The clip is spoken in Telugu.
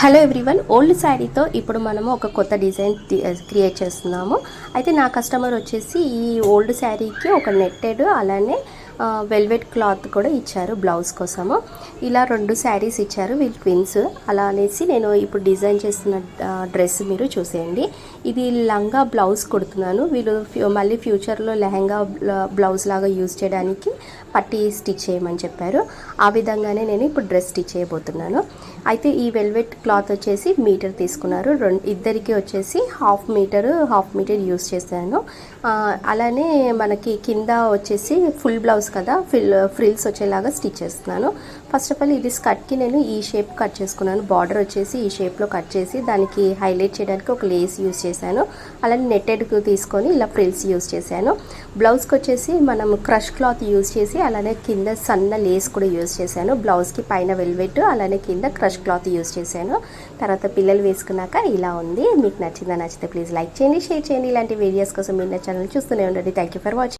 హలో ఎవ్రీవన్ ఓల్డ్ శారీతో ఇప్పుడు మనము ఒక కొత్త డిజైన్ క్రియేట్ చేస్తున్నాము. అయితే నా కస్టమర్ వచ్చేసి ఈ ఓల్డ్ శారీకి ఒక నెట్టెడ్ అలానే వెల్వెట్ క్లాత్ కూడా ఇచ్చారు బ్లౌజ్ కోసము. ఇలా రెండు శారీస్ ఇచ్చారు వీళ్ళు ట్విన్స్. అలా అనేసి నేను ఇప్పుడు డిజైన్ చేస్తున్న డ్రెస్ మీరు చూసేయండి. ఇది లంగా బ్లౌజ్ కుడుతున్నాను. వీళ్ళు మళ్ళీ ఫ్యూచర్లో లెహంగా బ్లౌజ్ లాగా యూజ్ చేయడానికి పట్టి స్టిచ్ చేయమని చెప్పారు. ఆ విధంగానే నేను ఇప్పుడు డ్రెస్ స్టిచ్ చేయబోతున్నాను. అయితే ఈ వెల్వెట్ క్లాత్ వచ్చేసి మీటర్ తీసుకున్నారు. రెండు ఇద్దరికి వచ్చేసి half meter half meter use చేశాను. అలానే మనకి కింద వచ్చేసి ఫుల్ బ్లౌజ్ కదా ఫిల్ ఫ్రిల్స్ వచ్చేలాగా స్టిచ్ చేస్తున్నాను. ఫస్ట్ ఆఫ్ ఆల్ ఇది స్కర్ట్కి నేను ఈ షేప్ కట్ చేసుకున్నాను. బార్డర్ వచ్చేసి ఈ షేప్లో కట్ చేసి దానికి హైలైట్ చేయడానికి ఒక లేస్ యూస్ చేశాను. అలానే నెట్టెడ్ తీసుకొని ఇలా ఫ్రిల్స్ యూస్ చేశాను. బ్లౌజ్కి వచ్చేసి మనం క్రష్ క్లాత్ యూస్ చేసి అలానే కింద సన్న లేస్ కూడా యూస్ చేశాను. బ్లౌజ్కి పైన వెల్వెట్ అలానే కింద క్రష్ క్లాత్ యూస్ చేశాను. తర్వాత పిల్లలు వేసుకున్నాక ఇలా ఉంది. మీకు నచ్చిందా నచ్చితే ప్లీజ్ లైక్ చేయండి షేర్ చేయండి. ఇలాంటి వీడియోస్ కోసం మీరు నా ఛానల్ చూస్తూనే ఉండండి. Thank you for watching